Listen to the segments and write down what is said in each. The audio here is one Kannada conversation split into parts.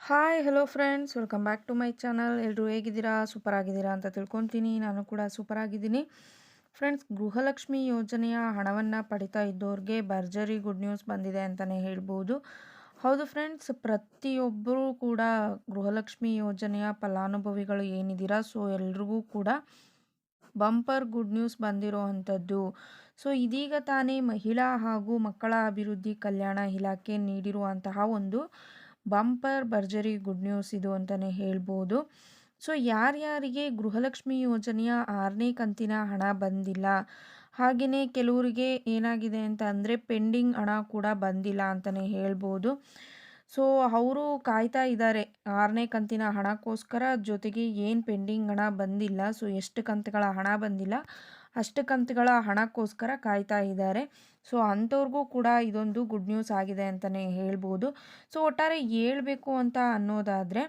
Hi hello friends welcome back to my channel ಎಲ್ಲರೂ ಹೇಗಿದ್ದೀರಾ? ಸೂಪರ್ ಆಗಿದ್ದೀರಾ ಅಂತ ತಿಳ್ಕೊತೀನಿ. ನಾನು ಕೂಡ ಸೂಪರ್ ಆಗಿದ್ದೀನಿ ಫ್ರೆಂಡ್ಸ್ ಗೃಹಲಕ್ಷ್ಮಿ ಯೋಜನೆಯ ಹಣವನ್ನು ಪಡಿತಾ ಇದ್ದವ್ರಿಗೆ ಭರ್ಜರಿ ಗುಡ್ ನ್ಯೂಸ್ ಬಂದಿದೆ ಅಂತಲೇ ಹೇಳ್ಬೋದು. ಹೌದು ಫ್ರೆಂಡ್ಸ್ ಪ್ರತಿಯೊಬ್ಬರೂ ಕೂಡ ಗೃಹಲಕ್ಷ್ಮಿ ಯೋಜನೆಯ ಫಲಾನುಭವಿಗಳು ಏನಿದ್ದೀರಾ? ಸೊ ಎಲ್ರಿಗೂ ಕೂಡ ಬಂಪರ್ ಗುಡ್ ನ್ಯೂಸ್ ಬಂದಿರೋ ಅಂಥದ್ದು. ಸೊ ಇದೀಗ ತಾನೇ ಮಹಿಳಾ ಹಾಗೂ ಮಕ್ಕಳ ಅಭಿವೃದ್ಧಿ ಕಲ್ಯಾಣ ಇಲಾಖೆ ನೀಡಿರುವಂತಹ ಒಂದು ಬಂಪರ್ ಭರ್ಜರಿ ಗುಡ್ ನ್ಯೂಸ್ ಇದು ಅಂತಲೇ ಹೇಳ್ಬೋದು. ಸೊ ಯಾರ್ಯಾರಿಗೆ ಗೃಹಲಕ್ಷ್ಮಿ ಯೋಜನೆಯ ಆರನೇ ಕಂತಿನ ಹಣ ಬಂದಿಲ್ಲ ಹಾಗೆಯೇ ಕೆಲವರಿಗೆ ಏನಾಗಿದೆ ಅಂತ ಅಂದರೆ ಪೆಂಡಿಂಗ್ ಹಣ ಕೂಡ ಬಂದಿಲ್ಲ ಅಂತಲೇ ಹೇಳ್ಬೋದು. ಸೊ ಅವರು ಕಾಯ್ತಾ ಇದ್ದಾರೆ ಆರನೇ ಕಂತಿನ ಹಣಕ್ಕೋಸ್ಕರ ಜೊತೆಗೆ ಏನು ಪೆಂಡಿಂಗ್ ಹಣ ಬಂದಿಲ್ಲ, ಸೊ ಎಷ್ಟು ಕಂತುಗಳ ಹಣ ಬಂದಿಲ್ಲ ಅಷ್ಟು ಕಂತುಗಳ ಹಣಕ್ಕೋಸ್ಕರ ಕಾಯ್ತಾ ಇದ್ದಾರೆ. ಸೊ, ಅಂಥವ್ರಿಗೂ ಕೂಡ ಇದೊಂದು ಗುಡ್ ನ್ಯೂಸ್ ಆಗಿದೆ ಅಂತಲೇ ಹೇಳ್ಬೋದು. ಸೊ, ಒಟ್ಟಾರೆ ಹೇಳಬೇಕು ಅಂತ ಅನ್ನೋದಾದರೆ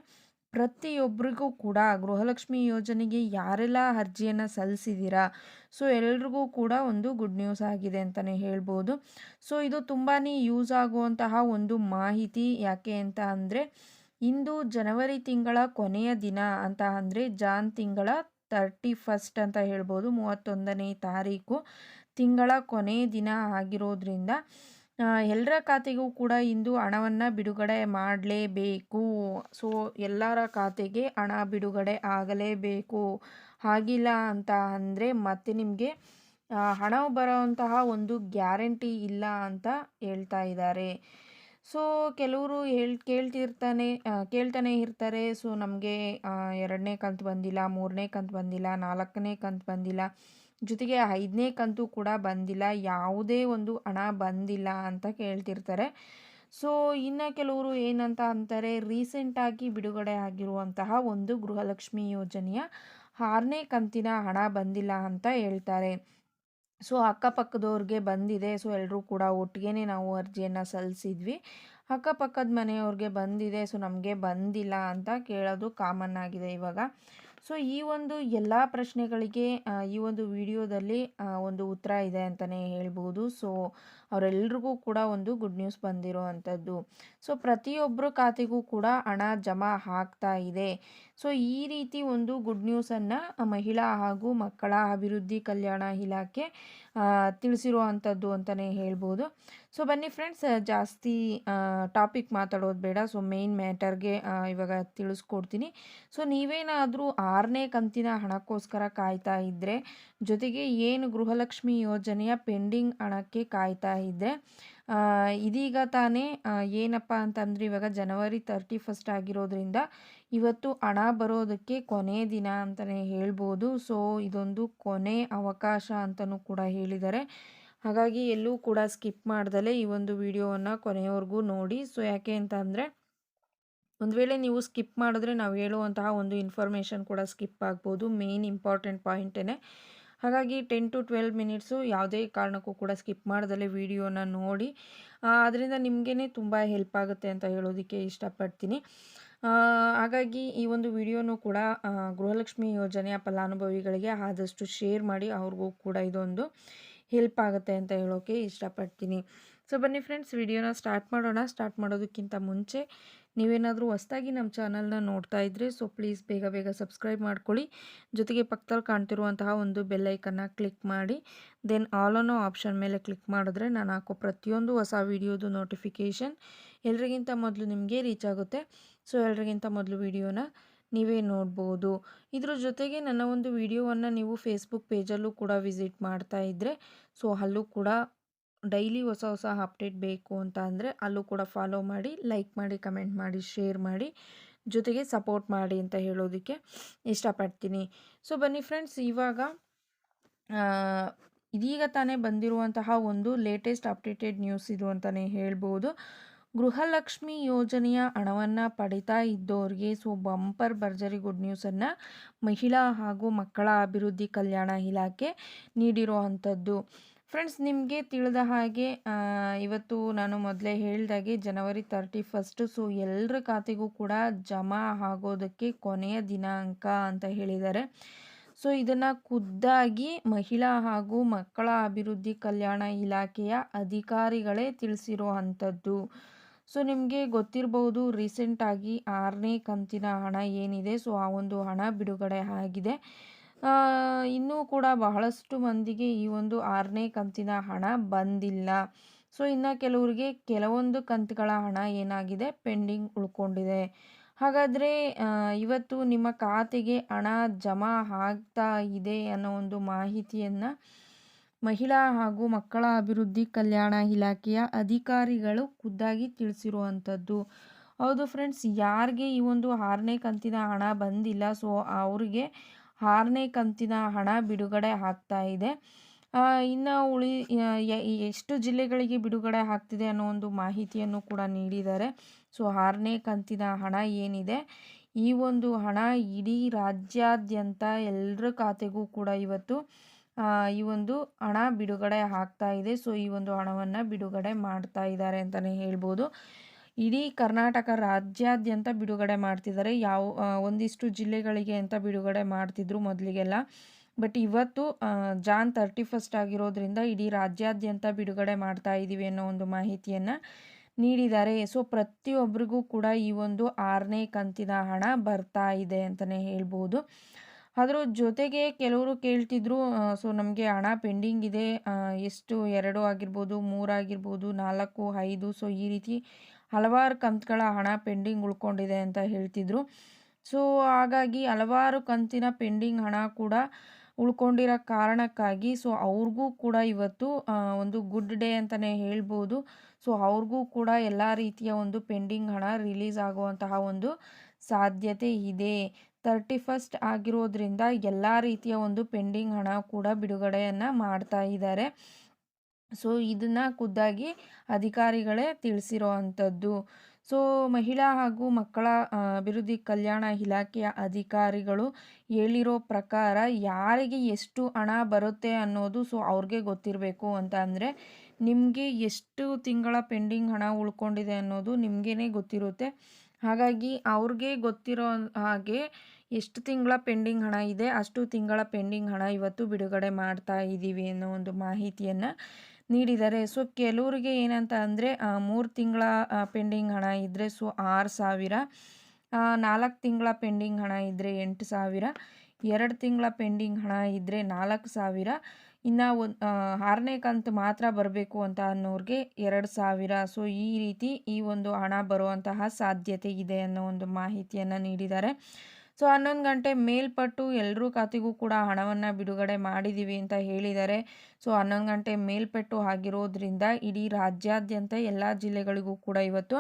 ಪ್ರತಿಯೊಬ್ಬರಿಗೂ ಕೂಡ ಗೃಹಲಕ್ಷ್ಮಿ ಯೋಜನೆಗೆ ಯಾರೆಲ್ಲ ಅರ್ಜಿಯನ್ನು ಸಲ್ಲಿಸಿದ್ದೀರಾ ಸೊ, ಎಲ್ರಿಗೂ ಕೂಡ ಒಂದು ಗುಡ್ ನ್ಯೂಸ್ ಆಗಿದೆ ಅಂತಲೇ ಹೇಳ್ಬೋದು. ಸೊ, ಇದು ತುಂಬಾ ಯೂಸ್ ಆಗುವಂತಹ ಒಂದು ಮಾಹಿತಿ. ಯಾಕೆ ಅಂತ ಅಂದರೆ, ಇಂದು ಜನವರಿ ತಿಂಗಳ ಕೊನೆಯ ದಿನ ಅಂತ ಅಂದರೆ, ಜಾನ್ ತಿಂಗಳ ತರ್ಟಿ ಫಸ್ಟ್ ಅಂತ ಹೇಳ್ಬೋದು, ಮೂವತ್ತೊಂದನೇ ತಾರೀಕು. ತಿಂಗಳ ಕೊನೆಯ ದಿನ ಆಗಿರೋದ್ರಿಂದ ಎಲ್ಲರ ಖಾತೆಗೂ ಕೂಡ ಇಂದು ಹಣವನ್ನು ಬಿಡುಗಡೆ ಮಾಡಲೇಬೇಕು. ಸೊ, ಎಲ್ಲರ ಖಾತೆಗೆ ಹಣ ಬಿಡುಗಡೆ ಆಗಲೇಬೇಕು. ಆಗಿಲ್ಲ ಅಂತ ಅಂದರೆ ಮತ್ತೆ ನಿಮಗೆ ಹಣ ಬರೋವಂತಹ ಒಂದು ಗ್ಯಾರಂಟಿ ಇಲ್ಲ ಅಂತ ಹೇಳ್ತಾ ಇದ್ದಾರೆ. ಸೊ ಕೆಲವರು ಹೇಳ್, ಕೇಳ್ತಿರ್ತಾನೆ ಕೇಳ್ತಾನೆ ಇರ್ತಾರೆ. ಸೊ ನಮಗೆ ಎರಡನೇ ಕಂತು ಬಂದಿಲ್ಲ, ಮೂರನೇ ಕಂತು ಬಂದಿಲ್ಲ, ನಾಲ್ಕನೇ ಕಂತು ಬಂದಿಲ್ಲ, ಜೊತೆಗೆ ಐದನೇ ಕಂತು ಕೂಡ ಬಂದಿಲ್ಲ, ಯಾವುದೇ ಒಂದು ಹಣ ಬಂದಿಲ್ಲ ಅಂತ ಕೇಳ್ತಿರ್ತಾರೆ. ಸೊ ಇನ್ನು ಕೆಲವರು ಏನಂತ ಅಂತಾರೆ ರೀಸೆಂಟಾಗಿ ಬಿಡುಗಡೆ ಆಗಿರುವಂತಹ ಒಂದು ಗೃಹಲಕ್ಷ್ಮಿ ಯೋಜನೆಯ ಆರನೇ ಕಂತಿನ ಹಣ ಬಂದಿಲ್ಲ ಅಂತ ಹೇಳ್ತಾರೆ. ಸೊ ಅಕ್ಕಪಕ್ಕದವ್ರಿಗೆ ಬಂದಿದೆ. ಸೊ ಎಲ್ಲರೂ ಕೂಡ ಒಟ್ಟಿಗೆ ನಾವು ಅರ್ಜಿಯನ್ನು ಸಲ್ಲಿಸಿದ್ವಿ. ಅಕ್ಕಪಕ್ಕದ ಮನೆಯವ್ರಿಗೆ ಬಂದಿದೆ. ಸೊ ನಮಗೆ ಬಂದಿಲ್ಲ ಅಂತ ಕೇಳೋದು ಕಾಮನ್ ಆಗಿದೆ ಇವಾಗ. ಸೊ, ಈ ಒಂದು ಎಲ್ಲ ಪ್ರಶ್ನೆಗಳಿಗೆ ಈ ಒಂದು ವಿಡಿಯೋದಲ್ಲಿ ಒಂದು ಉತ್ತರ ಇದೆ ಅಂತಲೇ ಹೇಳ್ಬೋದು. ಸೊ, ಅವರೆಲ್ರಿಗೂ ಕೂಡ ಒಂದು ಗುಡ್ ನ್ಯೂಸ್ ಬಂದಿರೋ ಅಂಥದ್ದು ಸೊ ಪ್ರತಿಯೊಬ್ಬರ ಖಾತೆಗೂ ಕೂಡ ಹಣ ಜಮಾ ಆಗ್ತಾ ಇದೆ. ಸೊ, ಈ ರೀತಿ ಒಂದು ಗುಡ್ ನ್ಯೂಸನ್ನು ಮಹಿಳಾ ಹಾಗೂ ಮಕ್ಕಳ ಅಭಿವೃದ್ಧಿ ಕಲ್ಯಾಣ ಇಲಾಖೆ ತಿಳಿಸಿರೋ ಅಂಥದ್ದು ಅಂತಲೇ ಹೇಳ್ಬೋದು. ಸೊ ಬನ್ನಿ ಫ್ರೆಂಡ್ಸ್ ಜಾಸ್ತಿ ಟಾಪಿಕ್ ಮಾತಾಡೋದು ಬೇಡ. ಸೊ ಮೇಯ್ನ್ ಮ್ಯಾಟರ್ಗೆ ಇವಾಗ ತಿಳಿಸ್ಕೊಡ್ತೀನಿ. ಸೊ ನೀವೇನಾದರೂ ಆರನೇ ಕಂತಿನ ಹಣಕ್ಕೋಸ್ಕರ ಕಾಯ್ತಾ ಇದ್ದರೆ ಜೊತೆಗೆ ಏನು ಗೃಹಲಕ್ಷ್ಮಿ ಯೋಜನೆಯ ಪೆಂಡಿಂಗ್ ಹಣಕ್ಕೆ ಕಾಯ್ತಾ ಇದ್ದರೆ ಇದೀಗ ತಾನೇ ಏನಪ್ಪ ಅಂತಂದರೆ ಇವಾಗ ಜನವರಿ ತರ್ಟಿ ಫಸ್ಟ್ ಆಗಿರೋದ್ರಿಂದ ಇವತ್ತು ಹಣ ಬರೋದಕ್ಕೆ ಕೊನೆ ದಿನ ಅಂತಲೇ ಹೇಳ್ಬೋದು. ಸೊ ಇದೊಂದು ಕೊನೆ ಅವಕಾಶ ಅಂತಲೂ ಕೂಡ ಹೇಳಿದ್ದಾರೆ. ಹಾಗಾಗಿ ಎಲ್ಲೂ ಕೂಡ ಸ್ಕಿಪ್ ಮಾಡ್ದಲೇ ಈ ಒಂದು ವಿಡಿಯೋವನ್ನು ಕೊನೆಯವರೆಗೂ ನೋಡಿ. ಸೊ ಯಾಕೆ ಅಂತ ಅಂದರೆ ಒಂದು ವೇಳೆ ನೀವು ಸ್ಕಿಪ್ ಮಾಡಿದ್ರೆ ನಾವು ಹೇಳುವಂತಹ ಒಂದು ಇನ್ಫಾರ್ಮೇಷನ್ ಕೂಡ ಸ್ಕಿಪ್ ಆಗ್ಬೋದು. ಮೇನ್ ಇಂಪಾರ್ಟೆಂಟ್ ಪಾಯಿಂಟೇ ಹಾಗಾಗಿ ಟೆನ್ ಟು ಟ್ವೆಲ್ವ್ ಮಿನಿಟ್ಸು ಯಾವುದೇ ಕಾರಣಕ್ಕೂ ಕೂಡ ಸ್ಕಿಪ್ ಮಾಡ್ದಲೇ ವಿಡಿಯೋನ ನೋಡಿ. ಅದರಿಂದ ನಿಮಗೇ ತುಂಬ ಹೆಲ್ಪ್ ಆಗುತ್ತೆ ಅಂತ ಹೇಳೋದಕ್ಕೆ ಇಷ್ಟಪಡ್ತೀನಿ. ಹಾಗಾಗಿ ಈ ಒಂದು ವಿಡಿಯೋನು ಕೂಡ ಗೃಹಲಕ್ಷ್ಮಿ ಯೋಜನೆಯ ಫಲಾನುಭವಿಗಳಿಗೆ ಆದಷ್ಟು ಶೇರ್ ಮಾಡಿ ಅವ್ರಿಗೂ ಕೂಡ ಇದೊಂದು ಹೆಲ್ಪ್ ಆಗುತ್ತೆ ಅಂತ ಹೇಳೋಕ್ಕೆ ಇಷ್ಟಪಡ್ತೀನಿ. ಸೊ, ಬನ್ನಿ ಫ್ರೆಂಡ್ಸ್, ವಿಡಿಯೋನ ಸ್ಟಾರ್ಟ್ ಮಾಡೋಣ. ಸ್ಟಾರ್ಟ್ ಮಾಡೋದಕ್ಕಿಂತ ಮುಂಚೆ ನೀವೇನಾದರೂ ಹೊಸದಾಗಿ ನಮ್ಮ ಚಾನಲ್ನ ನೋಡ್ತಾ ಇದ್ದರೆ ಸೊ ಪ್ಲೀಸ್ ಬೇಗ ಬೇಗ ಸಬ್ಸ್ಕ್ರೈಬ್ ಮಾಡ್ಕೊಳ್ಳಿ. ಜೊತೆಗೆ ಪಕ್ಕದಲ್ಲಿ ಕಾಣ್ತಿರುವಂತಹ ಒಂದು ಬೆಲ್ಲೈಕನ್ನು ಕ್ಲಿಕ್ ಮಾಡಿ. ದೆನ್ ಆಲ್ ಅನ್ನೋ ಆಪ್ಷನ್ ಮೇಲೆ ಕ್ಲಿಕ್ ಮಾಡಿದ್ರೆ ನಾನು ಹಾಕೋ ಪ್ರತಿಯೊಂದು ಹೊಸ ವೀಡಿಯೋದು ನೋಟಿಫಿಕೇಷನ್ ಎಲ್ರಿಗಿಂತ ಮೊದಲು ನಿಮಗೆ ರೀಚ್ ಆಗುತ್ತೆ. ಸೊ ಎಲ್ರಿಗಿಂತ ಮೊದಲು ವಿಡಿಯೋನ ನೀವೇ ನೋಡ್ಬೋದು. ಇದ್ರ ಜೊತೆಗೆ ನನ್ನ ಒಂದು ವಿಡಿಯೋವನ್ನು ನೀವು ಫೇಸ್ಬುಕ್ ಪೇಜಲ್ಲೂ ಕೂಡ ವಿಸಿಟ್ ಮಾಡ್ತಾ ಇದ್ದರೆ ಸೊ ಅಲ್ಲೂ ಕೂಡ ಡೈಲಿ ಹೊಸ ಹೊಸ ಅಪ್ಡೇಟ್ ಬೇಕು ಅಂತ ಅಂದರೆ ಅಲ್ಲೂ ಕೂಡ ಫಾಲೋ ಮಾಡಿ, ಲೈಕ್ ಮಾಡಿ, ಕಮೆಂಟ್ ಮಾಡಿ, ಶೇರ್ ಮಾಡಿ, ಜೊತೆಗೆ ಸಪೋರ್ಟ್ ಮಾಡಿ ಅಂತ ಹೇಳೋದಕ್ಕೆ ಇಷ್ಟಪಡ್ತೀನಿ. ಸೊ, ಬನ್ನಿ ಫ್ರೆಂಡ್ಸ್, ಇವಾಗ ಇದೀಗ ತಾನೇ ಬಂದಿರುವಂತಹ ಒಂದು ಲೇಟೆಸ್ಟ್ ಅಪ್ಡೇಟೆಡ್ ನ್ಯೂಸ್ ಇದು ಅಂತಲೇ ಹೇಳ್ಬೋದು. ಗೃಹಲಕ್ಷ್ಮಿ ಯೋಜನೆಯ ಹಣವನ್ನು ಪಡಿತಾ ಇದ್ದವ್ರಿಗೆ ಸೊ, ಬಂಪರ್ ಭರ್ಜರಿ ಗುಡ್ ನ್ಯೂಸನ್ನು ಮಹಿಳಾ ಹಾಗೂ ಮಕ್ಕಳ ಅಭಿವೃದ್ಧಿ ಕಲ್ಯಾಣ ಇಲಾಖೆ ನೀಡಿರೋ ಅಂಥದ್ದು. ಫ್ರೆಂಡ್ಸ್, ನಿಮಗೆ ತಿಳಿದ ಹಾಗೆ ಇವತ್ತು ನಾನು ಮೊದಲೇ ಹೇಳಿದಾಗೆ ಜನವರಿ ತರ್ಟಿ ಫಸ್ಟು ಸೊ ಎಲ್ಲರ ಖಾತೆಗೂ ಕೂಡ ಜಮಾ ಆಗೋದಕ್ಕೆ ಕೊನೆಯ ದಿನಾಂಕ ಅಂತ ಹೇಳಿದ್ದಾರೆ. ಸೊ ಇದನ್ನು ಖುದ್ದಾಗಿ ಮಹಿಳಾ ಹಾಗೂ ಮಕ್ಕಳ ಅಭಿವೃದ್ಧಿ ಕಲ್ಯಾಣ ಇಲಾಖೆಯ ಅಧಿಕಾರಿಗಳೇ ತಿಳಿಸಿರೋ ಅಂಥದ್ದು. ಸೊ ನಿಮಗೆ ಗೊತ್ತಿರಬಹುದು ರೀಸೆಂಟಾಗಿ ಆರನೇ ಕಂತಿನ ಹಣ ಏನಿದೆ, ಸೊ ಆ ಒಂದು ಹಣ ಬಿಡುಗಡೆ ಆಗಿದೆ. ಇನ್ನೂ ಕೂಡ ಬಹಳಷ್ಟು ಮಂದಿಗೆ ಈ ಒಂದು ಆರನೇ ಕಂತಿನ ಹಣ ಬಂದಿಲ್ಲ. ಸೊ, ಇನ್ನು ಕೆಲವರಿಗೆ ಕೆಲವೊಂದು ಕಂತುಗಳ ಹಣ ಏನಾಗಿದೆ? ಪೆಂಡಿಂಗ್ ಉಳ್ಕೊಂಡಿದೆ. ಹಾಗಾದರೆ ಇವತ್ತು ನಿಮ್ಮ ಖಾತೆಗೆ ಹಣ ಜಮಾ ಆಗ್ತಾ ಇದೆ ಅನ್ನೋ ಒಂದು ಮಾಹಿತಿಯನ್ನು ಮಹಿಳಾ ಹಾಗೂ ಮಕ್ಕಳ ಅಭಿವೃದ್ಧಿ ಕಲ್ಯಾಣ ಇಲಾಖೆಯ ಅಧಿಕಾರಿಗಳು ಖುದ್ದಾಗಿ ತಿಳಿಸಿರುವಂಥದ್ದು. ಹೌದು ಫ್ರೆಂಡ್ಸ್, ಯಾರಿಗೆ ಈ ಒಂದು ಆರನೇ ಕಂತಿನ ಹಣ ಬಂದಿಲ್ಲ, ಸೊ, ಅವರಿಗೆ ಆರನೇ ಕಂತಿನ ಹಣ ಬಿಡುಗಡೆ ಆಗ್ತಾ ಇದೆ. ಇನ್ನು ಉಳಿ ಎಷ್ಟು ಜಿಲ್ಲೆಗಳಿಗೆ ಬಿಡುಗಡೆ ಆಗ್ತಿದೆ ಅನ್ನೋ ಒಂದು ಮಾಹಿತಿಯನ್ನು ಕೂಡ ನೀಡಿದ್ದಾರೆ. ಸೊ, ಆರನೇ ಕಂತಿನ ಹಣ ಏನಿದೆ? ಈ ಒಂದು ಹಣ ಇಡೀ ರಾಜ್ಯಾದ್ಯಂತ ಎಲ್ಲರ ಖಾತೆಗೂ ಕೂಡ ಇವತ್ತು ಈ ಒಂದು ಹಣ ಬಿಡುಗಡೆ ಆಗ್ತಾ ಇದೆ. ಸೊ, ಈ ಒಂದು ಹಣವನ್ನು ಬಿಡುಗಡೆ ಮಾಡ್ತಾ ಇದ್ದಾರೆ ಅಂತಲೇ ಹೇಳ್ಬೋದು. ಇಡೀ ಕರ್ನಾಟಕ ರಾಜ್ಯಾದ್ಯಂತ ಬಿಡುಗಡೆ ಮಾಡ್ತಿದ್ದಾರೆ. ಯಾವ ಒಂದಿಷ್ಟು ಜಿಲ್ಲೆಗಳಿಗೆ ಅಂತ ಬಿಡುಗಡೆ ಮಾಡ್ತಿದ್ರು ಮೊದಲಿಗೆಲ್ಲ. ಬಟ್ ಇವತ್ತು ಜಾನ್ ತರ್ಟಿ ಫಸ್ಟ್ ಆಗಿರೋದ್ರಿಂದ ಇಡೀ ರಾಜ್ಯಾದ್ಯಂತ ಬಿಡುಗಡೆ ಮಾಡ್ತಾ ಇದ್ದೀವಿ ಅನ್ನೋ ಒಂದು ಮಾಹಿತಿಯನ್ನು ನೀಡಿದ್ದಾರೆ. ಸೊ ಪ್ರತಿಯೊಬ್ಬರಿಗೂ ಕೂಡ ಈ ಒಂದು ಆರನೇ ಕಂತಿನ ಹಣ ಬರ್ತಾ ಇದೆ ಅಂತಲೇ ಹೇಳ್ಬೋದು. ಅದರ ಜೊತೆಗೆ ಕೆಲವರು ಕೇಳ್ತಿದ್ರು ಸೊ ನಮಗೆ ಹಣ ಪೆಂಡಿಂಗ್ ಇದೆ. ಎಷ್ಟು, ಎರಡು ಆಗಿರ್ಬೋದು ಮೂರಾಗಿರ್ಬೋದು ನಾಲ್ಕು, ಐದು ಸೊ ಈ ರೀತಿ ಹಲವಾರು ಕಂತುಗಳ ಹಣ ಪೆಂಡಿಂಗ್ ಉಳ್ಕೊಂಡಿದೆ ಅಂತ ಹೇಳ್ತಿದ್ರು. ಸೊ, ಹಾಗಾಗಿ ಹಲವಾರು ಕಂತಿನ ಪೆಂಡಿಂಗ್ ಹಣ ಕೂಡ ಉಳ್ಕೊಂಡಿರೋ ಕಾರಣಕ್ಕಾಗಿ ಸೊ, ಅವ್ರಿಗೂ ಕೂಡ ಇವತ್ತು ಒಂದು ಗುಡ್ ಡೇ ಅಂತಲೇ ಹೇಳ್ಬೋದು. ಸೊ, ಅವ್ರಿಗೂ ಕೂಡ ಎಲ್ಲ ರೀತಿಯ ಒಂದು ಪೆಂಡಿಂಗ್ ಹಣ ರಿಲೀಸ್ ಆಗುವಂತಹ ಒಂದು ಸಾಧ್ಯತೆ ಇದೆ. ತರ್ಟಿ ಫಸ್ಟ್ ಆಗಿರೋದ್ರಿಂದ ಎಲ್ಲ ರೀತಿಯ ಒಂದು ಪೆಂಡಿಂಗ್ ಹಣ ಕೂಡ ಬಿಡುಗಡೆಯನ್ನು ಮಾಡ್ತಾ ಇದ್ದಾರೆ. ಸೊ, ಇದನ್ನು ಖುದ್ದಾಗಿ ಅಧಿಕಾರಿಗಳೇ ತಿಳಿಸಿರೋ ಅಂಥದ್ದು ಸೊ, ಮಹಿಳಾ ಹಾಗೂ ಮಕ್ಕಳ ಅಭಿವೃದ್ಧಿ ಕಲ್ಯಾಣ ಇಲಾಖೆಯ ಅಧಿಕಾರಿಗಳು ಹೇಳಿರೋ ಪ್ರಕಾರ ಯಾರಿಗೆ ಎಷ್ಟು ಹಣ ಬರುತ್ತೆ ಅನ್ನೋದು ಸೊ, ಅವ್ರಿಗೆ ಗೊತ್ತಿರಬೇಕು ಅಂತ ಅಂದರೆ, ನಿಮಗೆ ಎಷ್ಟು ತಿಂಗಳ ಪೆಂಡಿಂಗ್ ಹಣ ಉಳ್ಕೊಂಡಿದೆ ಅನ್ನೋದು ನಿಮಗೇ ಗೊತ್ತಿರುತ್ತೆ. ಹಾಗಾಗಿ ಅವ್ರಿಗೆ ಗೊತ್ತಿರೋ ಹಾಗೆ ಎಷ್ಟು ತಿಂಗಳ ಪೆಂಡಿಂಗ್ ಹಣ ಇದೆ, ಅಷ್ಟು ತಿಂಗಳ ಪೆಂಡಿಂಗ್ ಹಣ ಇವತ್ತು ಬಿಡುಗಡೆ ಮಾಡ್ತಾ ಇದ್ದೀವಿ ಅನ್ನೋ ಒಂದು ಮಾಹಿತಿಯನ್ನು ನೀಡಿದ್ದಾರೆ. ಸೊ, ಕೆಲವರಿಗೆ ಏನಂತ ಅಂದರೆ ಮೂರು ತಿಂಗಳ ಪೆಂಡಿಂಗ್ ಹಣ ಇದ್ದರೆ ಸೊ, ಆರು ಸಾವಿರ ನಾಲ್ಕು ತಿಂಗಳ ಪೆಂಡಿಂಗ್ ಹಣ ಇದ್ದರೆ ಎಂಟು ಸಾವಿರ, ಎರಡು ತಿಂಗಳ ಪೆಂಡಿಂಗ್ ಹಣ ಇದ್ದರೆ ನಾಲ್ಕು ಸಾವಿರ, ಇನ್ನು ಒಂದು ಆರನೇ ಕಂತು ಮಾತ್ರ ಬರಬೇಕು ಅಂತ ಅನ್ನೋರಿಗೆ ಎರಡು ಸಾವಿರ. ಸೊ, ಈ ರೀತಿ ಈ ಒಂದು ಹಣ ಬರುವಂತಹ ಸಾಧ್ಯತೆ ಇದೆ ಅನ್ನೋ ಒಂದು ಮಾಹಿತಿಯನ್ನು ನೀಡಿದ್ದಾರೆ. ಸೊ ಹನ್ನೊಂದು ಗಂಟೆ ಮೇಲ್ಪಟ್ಟು ಎಲ್ಲರೂ ಖಾತೆಗೂ ಕೂಡ ಹಣವನ್ನು ಬಿಡುಗಡೆ ಮಾಡಿದ್ದೀವಿ ಅಂತ ಹೇಳಿದ್ದಾರೆ. ಸೊ ಹನ್ನೊಂದು ಗಂಟೆ ಮೇಲ್ಪಟ್ಟು ಆಗಿರೋದ್ರಿಂದ ಇಡೀ ರಾಜ್ಯಾದ್ಯಂತ ಎಲ್ಲ ಜಿಲ್ಲೆಗಳಿಗೂ ಕೂಡ ಇವತ್ತು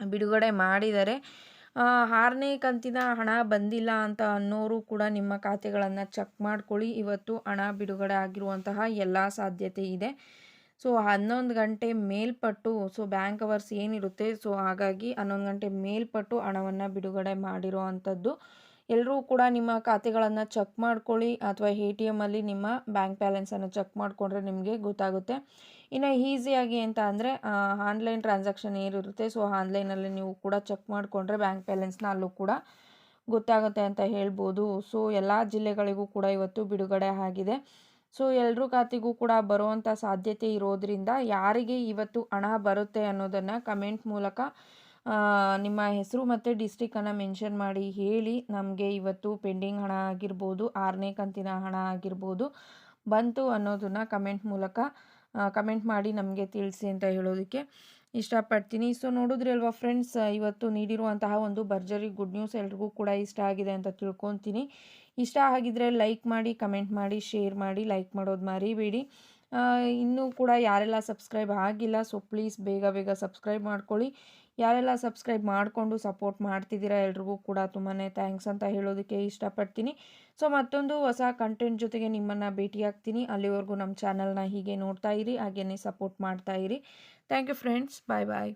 ಬಿಡುಗಡೆ ಮಾಡಿದ್ದಾರೆ. ಆರನೇ ಕಂತಿನ ಹಣ ಬಂದಿಲ್ಲ ಅಂತ ಅನ್ನೋರು ಕೂಡ ನಿಮ್ಮ ಖಾತೆಗಳನ್ನು ಚೆಕ್ ಮಾಡ್ಕೊಳ್ಳಿ. ಇವತ್ತು ಹಣ ಬಿಡುಗಡೆ ಆಗಿರುವಂತಹ ಎಲ್ಲ ಸಾಧ್ಯತೆ ಇದೆ. ಸೊ ಹನ್ನೊಂದು ಗಂಟೆ ಮೇಲ್ಪಟ್ಟು, ಸೊ ಬ್ಯಾಂಕ್ ಅವರ್ಸ್ ಏನಿರುತ್ತೆ, ಸೊ ಹಾಗಾಗಿ ಹನ್ನೊಂದು ಗಂಟೆ ಮೇಲ್ಪಟ್ಟು ಹಣವನ್ನು ಬಿಡುಗಡೆ ಮಾಡಿರೋ ಅಂಥದ್ದು. ಎಲ್ಲರೂ ಕೂಡ ನಿಮ್ಮ ಖಾತೆಗಳನ್ನು ಚೆಕ್ ಮಾಡ್ಕೊಳ್ಳಿ, ಅಥವಾ ಎ ಟಿ ಎಮ್ಮಲ್ಲಿ ನಿಮ್ಮ ಬ್ಯಾಂಕ್ ಬ್ಯಾಲೆನ್ಸನ್ನು ಚೆಕ್ ಮಾಡಿಕೊಂಡ್ರೆ ನಿಮಗೆ ಗೊತ್ತಾಗುತ್ತೆ. ಇನ್ನು ಈಸಿಯಾಗಿ ಅಂತ ಅಂದರೆ ಆನ್ಲೈನ್ ಟ್ರಾನ್ಸಾಕ್ಷನ್ ಏನಿರುತ್ತೆ, ಸೊ ಆನ್ಲೈನಲ್ಲಿ ನೀವು ಕೂಡ ಚೆಕ್ ಮಾಡಿಕೊಂಡ್ರೆ ಬ್ಯಾಂಕ್ ಬ್ಯಾಲೆನ್ಸ್ನ ಅಲ್ಲೂ ಕೂಡ ಗೊತ್ತಾಗುತ್ತೆ ಅಂತ ಹೇಳ್ಬೋದು. ಸೊ ಎಲ್ಲ ಜಿಲ್ಲೆಗಳಿಗೂ ಕೂಡ ಇವತ್ತು ಬಿಡುಗಡೆ ಆಗಿದೆ. ಸೊ ಎಲ್ಲರ ಖಾತೆಗೂ ಕೂಡ ಬರುವಂಥ ಸಾಧ್ಯತೆ ಇರೋದರಿಂದ ಯಾರಿಗೆ ಇವತ್ತು ಹಣ ಬರುತ್ತೆ ಅನ್ನೋದನ್ನು ಕಮೆಂಟ್ ಮೂಲಕ ನಿಮ್ಮ ಹೆಸರು ಮತ್ತು ಡಿಸ್ಟಿಕನ್ನು ಮೆನ್ಷನ್ ಮಾಡಿ ಹೇಳಿ ನಮಗೆ ಇವತ್ತು ಪೆಂಡಿಂಗ್ ಹಣ ಆಗಿರ್ಬೋದು, ಆರನೇ ಕಂತಿನ ಹಣ ಆಗಿರ್ಬೋದು ಬಂತು ಅನ್ನೋದನ್ನು ಕಮೆಂಟ್ ಮೂಲಕ ಕಮೆಂಟ್ ಮಾಡಿ ನಮಗೆ ತಿಳಿಸಿ ಅಂತ ಹೇಳೋದಕ್ಕೆ ಇಷ್ಟಪಡ್ತೀನಿ. ಸೊ ನೋಡಿದ್ರಿ ಅಲ್ವಾ ಫ್ರೆಂಡ್ಸ್ ಇವತ್ತು ನೀಡಿರುವಂತಹ ಒಂದು ಭರ್ಜರಿ ಗುಡ್ ನ್ಯೂಸ್ ಎಲ್ರಿಗೂ ಕೂಡ ಇಷ್ಟ ಆಗಿದೆ ಅಂತ ತಿಳ್ಕೊತೀನಿ. ಇಷ್ಟ ಆಗಿದ್ರೆ ಲೈಕ್ ಮಾಡಿ ಕಮೆಂಟ್ ಮಾಡಿ ಶೇರ್ ಮಾಡಿ ಲೈಕ್ ಮಾಡೋದು ಮರಿಬೇಡಿ. ಇನ್ನೂ ಕೂಡ ಯಾರೆಲ್ಲ ಸಬ್ಸ್ಕ್ರೈಬ್ ಆಗಿಲ್ಲ ಸೊ ಪ್ಲೀಸ್ ಬೇಗ ಬೇಗ ಸಬ್ಸ್ಕ್ರೈಬ್ ಮಾಡ್ಕೊಳ್ಳಿ. ಯಾರೆಲ್ಲ ಸಬ್ಸ್ಕ್ರೈಬ್ ಮಾಡಿಕೊಂಡು ಸಪೋರ್ಟ್ ಮಾಡ್ತಿದ್ದೀರಾ ಎಲ್ರಿಗೂ ಕೂಡ ತುಂಬಾ ಥ್ಯಾಂಕ್ಸ್ ಅಂತ ಹೇಳೋದಕ್ಕೆ ಇಷ್ಟಪಡ್ತೀನಿ. ಸೊ ಮತ್ತೊಂದು ಹೊಸ ಕಂಟೆಂಟ್ ಜೊತೆಗೆ ನಿಮ್ಮನ್ನು ಭೇಟಿಯಾಗ್ತೀನಿ ಅಲ್ಲಿವರೆಗೂ ನಮ್ಮ ಚಾನಲ್ನ ಹೀಗೆ ನೋಡ್ತಾ ಇರಿ ಹಾಗೆಯೇ ಸಪೋರ್ಟ್ ಮಾಡ್ತಾ ಇರಿ. Thank you friends bye bye